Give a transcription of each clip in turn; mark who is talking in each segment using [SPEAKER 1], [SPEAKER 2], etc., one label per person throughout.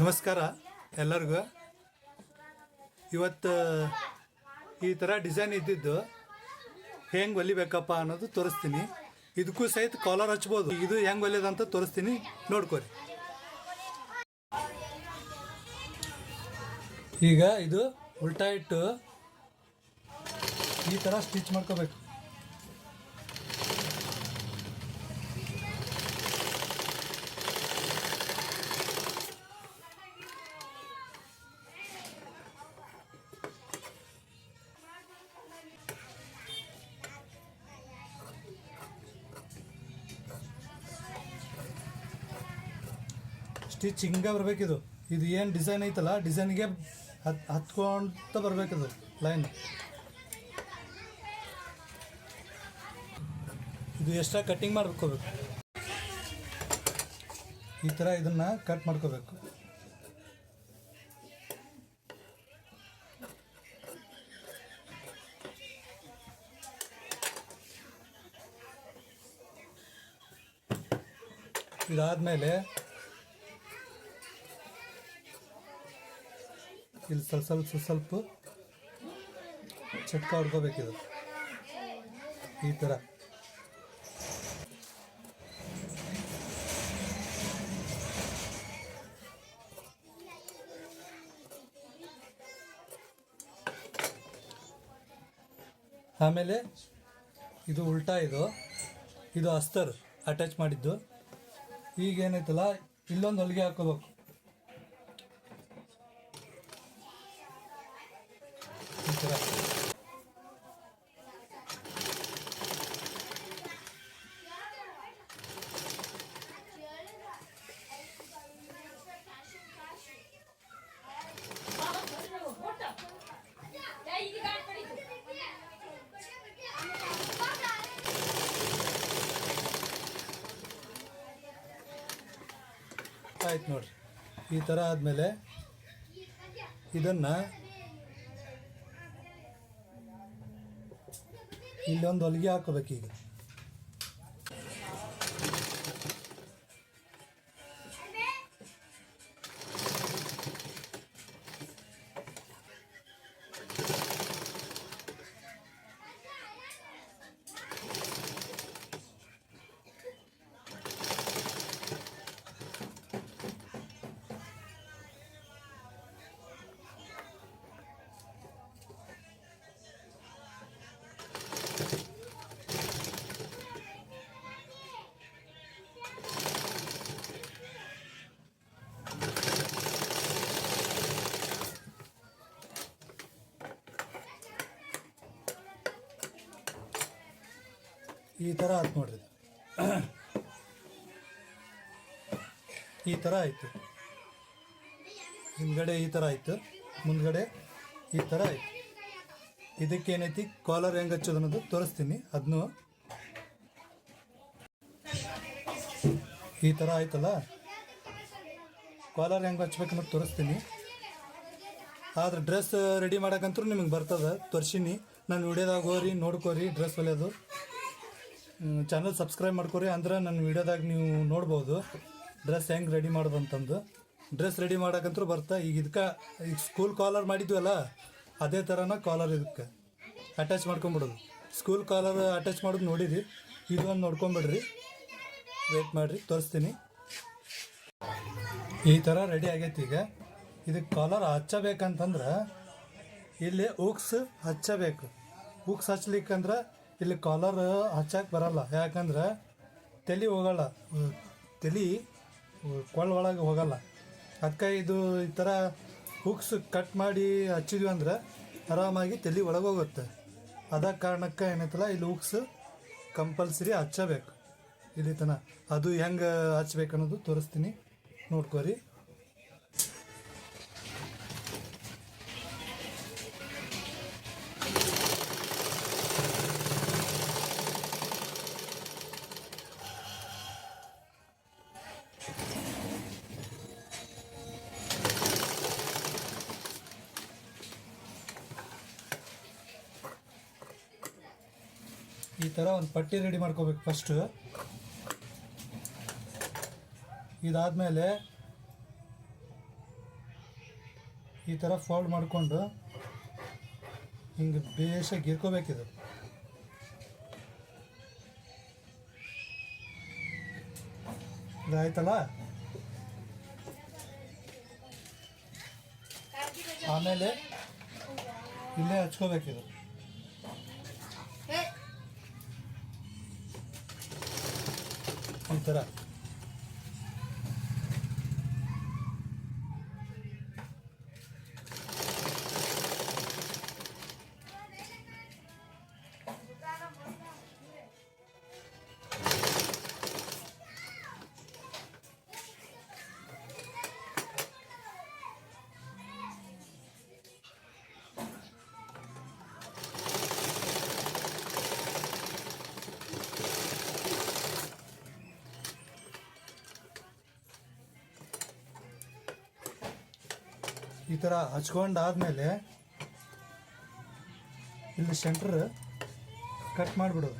[SPEAKER 1] ನಮಸ್ಕಾರ ಎಲ್ಲರಿಗೂ. ಇವತ್ತು, ಈ ಥರ ಡಿಸೈನ್ ಇದ್ದಿದ್ದು ಹೆಂಗೆ ಹೊಲಿಬೇಕಪ್ಪ ಅನ್ನೋದು ತೋರಿಸ್ತೀನಿ. ಇದಕ್ಕೂ ಸಹಿತ ಕಾಲರ್ ಹಚ್ಬೋದು. ಇದು ಹೆಂಗೆ ಹೊಲಿಯೋದಂತ ತೋರಿಸ್ತೀನಿ. ನೋಡ್ಕೊರಿ. ಈಗ ಇದು ಉಲ್ಟಾ ಇಟ್ಟು ಈ ಥರ ಸ್ಟಿಚ್ ಮಾಡ್ಕೋಬೇಕು. ಸ್ಟಿಚ್ ಹಿಂಗೆ ಬರಬೇಕು ಇದು ಏನು ಡಿಸೈನ್ ಐತಲ್ಲ ಡಿಸೈನ್ಗೆ ಹತ್ ಹತ್ಕೊಂತ ಇದು ಲೈನ್ ಇದು ಎಕ್ಸ್ಟ್ರಾ ಕಟ್ಟಿಂಗ್ ಮಾಡ್ಕೋಬೇಕು. ಈ ಥರ ಇದನ್ನು ಕಟ್ ಮಾಡ್ಕೋಬೇಕು. ಇದಾದಮೇಲೆ ಇಲ್ಲಿ ಸ್ವಲ್ಪ ಸ್ವಲ್ಪ ಸ್ವಲ್ಪ ಚಟ್ಕ ಹೊಡ್ಕೋಬೇಕಿದು ಈ ಥರ. ಆಮೇಲೆ ಇದು ಉಲ್ಟಾ ಇದು. ಇದು ಅಸ್ತರ್ ಅಟ್ಯಾಚ್ ಮಾಡಿದ್ದು. ಈಗ ಏನೈತಲ್ಲ ಇಲ್ಲೊಂದು ಹೊಲಿಗೆ ಹಾಕೋಬೇಕು ಈ ಥರ ಆಯ್ತು ನೋಡ್ರಿ. ಈ ಥರ ಆದಮೇಲೆ ಇದನ್ನು ಇಲ್ಲೊಂದು ಹೊಲಿಗೆ ಹಾಕೋಬೇಕು ಈ ಥರ ಆಯ್ತು ನೋಡ್ರಿ. ಈ ಥರ ಆಯಿತು. ಹಿಂದ್ಗಡೆ ಈ ಥರ ಆಯಿತು. ಮುಂದ್ಗಡೆ ಈ ಥರ ಆಯಿತು. ಇದಕ್ಕೇನೈತಿ ಕಾಲರ್ ಹೆಂಗೆ ಹಚ್ಚೋದು ಅನ್ನೋದು ತೋರಿಸ್ತೀನಿ. ಅದನ್ನು ಈ ಥರ ಆಯ್ತಲ್ಲ? ಕಾಲರ್ ಹೆಂಗೆ ಹಚ್ಬೇಕು ಅನ್ನೋದು ತೋರಿಸ್ತೀನಿ. ಆದ್ರೆ ಡ್ರೆಸ್ ರೆಡಿ ಮಾಡೋಕ್ಕಂತೂ ನಿಮಗೆ ಬರ್ತದೆ. ತೋರಿಸೀನಿ. ನಾನು ವಿಡಿಯೋದಾಗ ಹೋಗ್ರಿ, ನೋಡ್ಕೋರಿ ಡ್ರೆಸ್ ಹೊಲಿಯೋದು ಚಾನಲ್ ಸಬ್ಸ್ಕ್ರೈಬ್ ಮಾಡ್ಕೊರಿ. ಅಂದ್ರೆ ನನ್ನ ವಿಡಿಯೋದಾಗ ನೀವು ನೋಡ್ಬೋದು. ಡ್ರೆಸ್ ಹೆಂಗೆ ರೆಡಿ ಮಾಡೋದಂತಂದು. ಡ್ರೆಸ್ ರೆಡಿ ಮಾಡೋಕ್ಕಂತೂ ಬರ್ತಾ. ಈಗ ಇದಕ್ಕೆ ಈಗ ಸ್ಕೂಲ್ ಕಾಲರ್ ಮಾಡಿದ್ವಲ್ಲ, ಅದೇ ಥರನ ಕಾಲರ್ ಇದಕ್ಕೆ ಅಟ್ಯಾಚ್ ಮಾಡ್ಕೊಂಬಿಡೋದು. ಸ್ಕೂಲ್ ಕಾಲರ್ ಅಟ್ಯಾಚ್ ಮಾಡೋದು ನೋಡಿರಿ. ಒಂದು ನೋಡ್ಕೊಂಬಿಡ್ರಿ. ವೇಟ್ ಮಾಡಿರಿ, ತೋರಿಸ್ತೀನಿ. ಈ ಥರ ರೆಡಿ ಆಗೈತಿ ಈಗ. ಇದಕ್ಕೆ ಕಾಲರ್ ಹಚ್ಚಬೇಕಂತಂದ್ರೆ, ಇಲ್ಲಿ ಉಕ್ಸ್ ಹಚ್ಚಬೇಕು. ಉಕ್ಸ್ ಹಚ್ಲಿಕ್ಕಂದ್ರೆ ಇಲ್ಲಿ ಕಾಲರ್ ಹಚ್ಚಕ್ಕೆ ಬರಲ್ಲ. ಯಾಕಂದ್ರೆ ತಲೆ ಹೋಗಲ್ಲ. ತಲೆ ಒಳಗೆ ಹೋಗಲ್ಲ. ಅದಕ್ಕೆ ಇದು ಈ ಥರ ಹುಕ್ಸ್ ಕಟ್ ಮಾಡಿ ಹಚ್ಚಿದ್ವಿ ಅಂದ್ರೆ ಆರಾಮಾಗಿ ತಲೆ ಒಳಗೆ ಹೋಗುತ್ತೆ. ಅದ ಕಾರಣಕ್ಕೆ ಏನೈತಲ್ಲ, ಇಲ್ಲಿ ಹುಕ್ಸ್ ಕಂಪಲ್ಸರಿ ಹಚ್ಚಬೇಕು. ಇಲ್ಲಿ ತನ. ಅದು ಹೆಂಗೆ ಹಚ್ಬೇಕು ಅನ್ನೋದು ತೋರಿಸ್ತೀನಿ. ನೋಡ್ಕೋರಿ. ಥರ ಒಂದು ಪಟ್ಟಿ ರೆಡಿ ಮಾಡ್ಕೋಬೇಕು ಫಸ್ಟು ಇದಾದಮೇಲೆ ಈ ಥರ ಫೋಲ್ಡ್ ಮಾಡಿಕೊಂಡು ಹಿಂಗೆ ಬೇಸಾಗಿ ಇದು. ಇದಾಯ್ತಲ್ಲ? ಆಮೇಲೆ ಇಲ್ಲೇ ಹಚ್ಕೋಬೇಕಿದು ಥರ ಈ ಥರ ಹಚ್ಕೊಂಡಾದ್ಮೇಲೆ ಇಲ್ಲಿ ಸೆಂಟ್ರ್ ಕಟ್ ಮಾಡಿಬಿಡೋದು.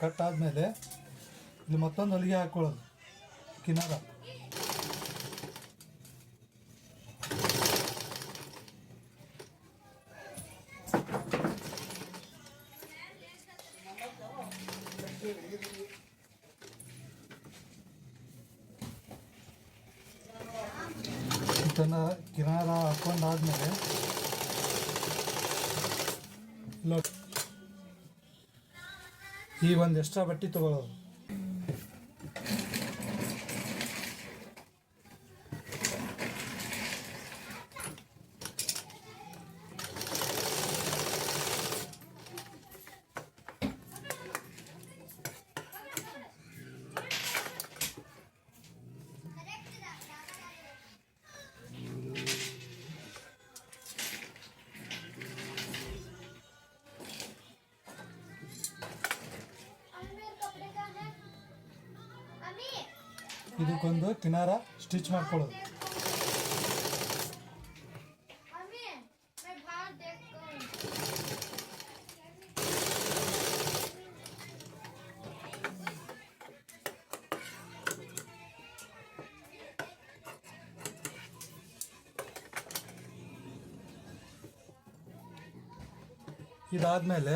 [SPEAKER 1] ಕಟ್ ಆದಮೇಲೆ ಇಲ್ಲಿ ಮತ್ತೊಂದು ಹೊಲಿಗೆ ಹಾಕ್ಕೊಳ್ಳೋದು ಕಿನಾರ. ಇದನ್ನ ಕಿನಾರ ಹಾಕೊಂಡಾದ್ಮೇಲೆ ಈ ಒಂದು ಎಕ್ಸ್ಟ್ರಾ ಬಟ್ಟೆ ತಗೊಳ್ಳೋದು ಇದಕ್ಕೊಂದು ಕಿನಾರ ಸ್ಟಿಚ್ ಮಾಡ್ಕೊಳ್ಳೋದು. ಇದಾದ್ಮೇಲೆ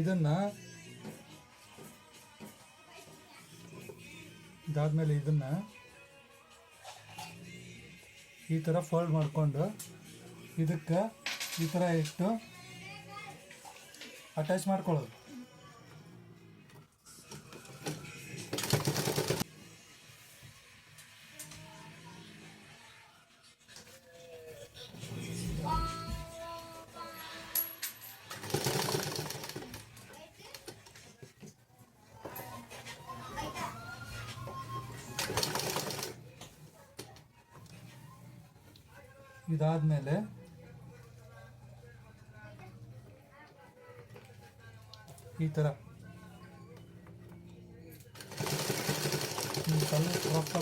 [SPEAKER 1] ಇದನ್ನ ಇದಾದ್ಮೇಲೆ ಇದನ್ನ ಈ ಥರ ಫೋಲ್ಡ್ ಮಾಡಿಕೊಂಡು ಇದಕ್ಕೆ ಈ ಥರ ಇಟ್ಟು ಅಟ್ಯಾಚ್ ಮಾಡ್ಕೊಳ್ಳೋದು. ಇದಾದ್ಮೇಲೆ ಈ ಥರ ಈ ಸ್ವಲ್ಪ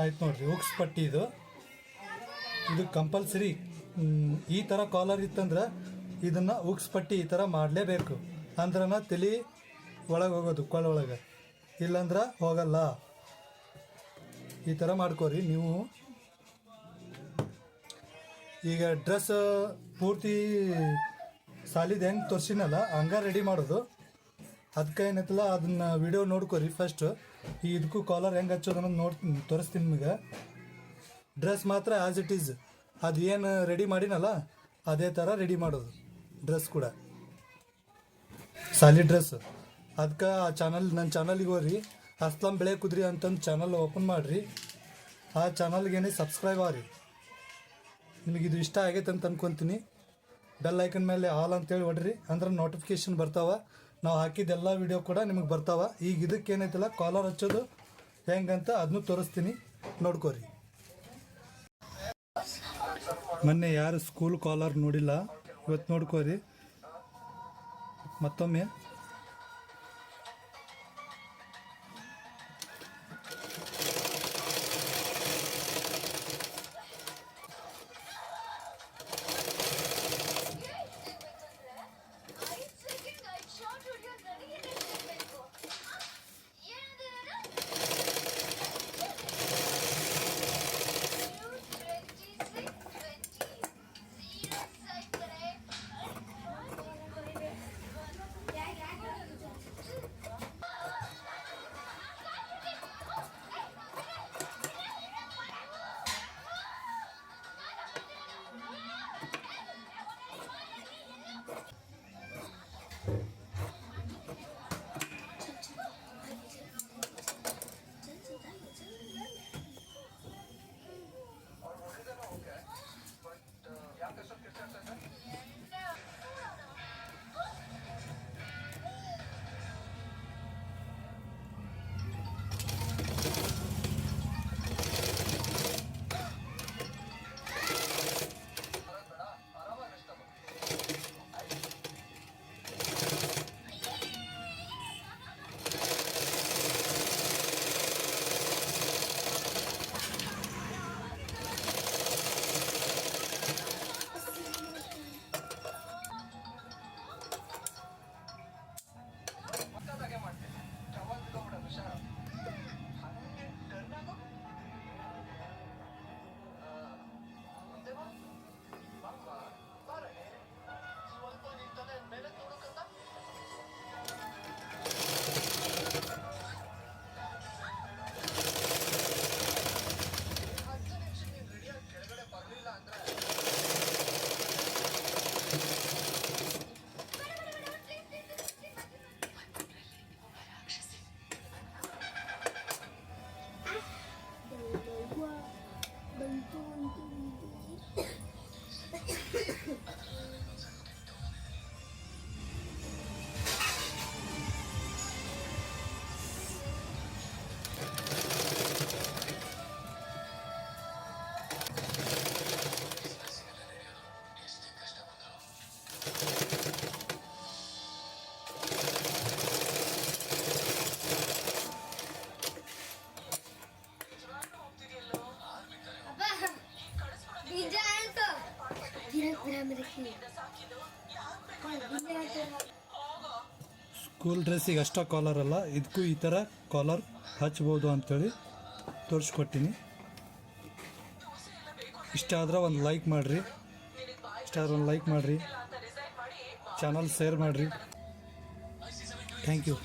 [SPEAKER 1] ಆಯ್ತು ನೋಡ್ರಿ ಉಕ್ಸ್ ಪಟ್ಟಿ ಇದು. ಇದು ಕಂಪಲ್ಸರಿ ಈ ಥರ ಕಾಲರ್ ಇತ್ತಂದ್ರೆ ಇದನ್ನು ಉಕ್ಸ್ ಪಟ್ಟಿ ಈ ಥರ ಮಾಡಲೇಬೇಕು. ಅಂದ್ರನ ತಲೆ ಒಳಗೆ ಹೋಗೋದು ಒಳಗೆ. ಇಲ್ಲಾಂದ್ರೆ ಹೋಗಲ್ಲ. ಈ ಥರ ಮಾಡ್ಕೋರಿ ನೀವು. ಈಗ ಡ್ರೆಸ್ ಪೂರ್ತಿ ಸಾಲಿದ ಹೆಂಗೆ ತೋರಿಸಿನಲ್ಲ, ಹಂಗೆ ರೆಡಿ ಮಾಡೋದು. ಅದಕ್ಕೆ ಏನೈತಲ್ಲ ಅದನ್ನು ವಿಡಿಯೋ ನೋಡ್ಕೋರಿ ಫಸ್ಟ್ ಈ ಇದಕ್ಕೂ ಕಾಲರ್ ಹೆಂಗೆ ಹಚ್ಚೋದು ಅನ್ನೋದು ನೋಡ್ ತೋರಿಸ್ತೀನಿ ನಿಮಗೆ. ಡ್ರೆಸ್ ಮಾತ್ರ ಆ್ಯಸ್ ಇಟ್ ಈಸ್ ಅದು ಏನು ರೆಡಿ ಮಾಡಿನಲ್ಲ, ಅದೇ ಥರ ರೆಡಿ ಮಾಡೋದು. ಡ್ರೆಸ್ ಕೂಡ. ಸಾಲಿ ಡ್ರೆಸ್ ಅದಕ್ಕೆ ಆ ಚಾನಲ್ ನನ್ನ ಚಾನಲ್ಗೆ ಹೋಗ್ರಿ. ಅಸ್ಲಾಂ ಬೆಳೆ ಕುದ್ರಿ ಅಂತಂದು ಚಾನಲ್ ಓಪನ್ ಮಾಡಿರಿ. ಆ ಚಾನಲ್ಗೇನೆ ಸಬ್ಸ್ಕ್ರೈಬ್ ಆಗ್ರಿ.
[SPEAKER 2] ನಿಮಗೆ ಇದು ಇಷ್ಟ ಆಗೈತೆ ಅಂತ ಅನ್ಕೊಂತೀನಿ. ಬೆಲ್ ಐಕನ್ ಮೇಲೆ ಆಲ್ ಅಂತೇಳಿ ಹೊಡ್ರಿ ಅಂದ್ರೆ ನೋಟಿಫಿಕೇಶನ್ ಬರ್ತಾವ. ನಾವು ಹಾಕಿದ್ದೆಲ್ಲ ವಿಡಿಯೋ ಕೂಡ ನಿಮಗೆ ಬರ್ತಾವ. ಈಗ ಇದಕ್ಕೆ ಏನೈತಿಲ್ಲ ಕಾಲರ್ ಹಚ್ಚೋದು ಹೆಂಗಂತ ಅದನ್ನು ತೋರಿಸ್ತೀನಿ. ನೋಡ್ಕೋರಿ. ಮೊನ್ನೆ ಯಾರು ಸ್ಕೂಲ್ ಕಾಲರ್ ನೋಡಿಲ್ಲ. ಇವತ್ತು ನೋಡ್ಕೋರಿ. ಮತ್ತೊಮ್ಮೆ. ಸ್ಕೂಲ್ ಡ್ರೆಸ್ಸಿಗೆ ಅಷ್ಟೇ ಕಾಲರ್ ಅಲ್ಲ, ಇದಕ್ಕೂ ಈ ಥರ ಕಾಲರ್ ಹಚ್ಬೋದು ಅಂಥೇಳಿ ತೋರಿಸ್ಕೊಟ್ಟಿನಿ. ಇಷ್ಟ ಆದ್ರೆ ಒಂದು ಲೈಕ್ ಮಾಡಿರಿ. ಇಷ್ಟ ಆದ್ರೆ ಒಂದು ಲೈಕ್ ಮಾಡಿರಿ. ಚಾನಲ್ ಶೇರ್ ಮಾಡಿರಿ. Thank you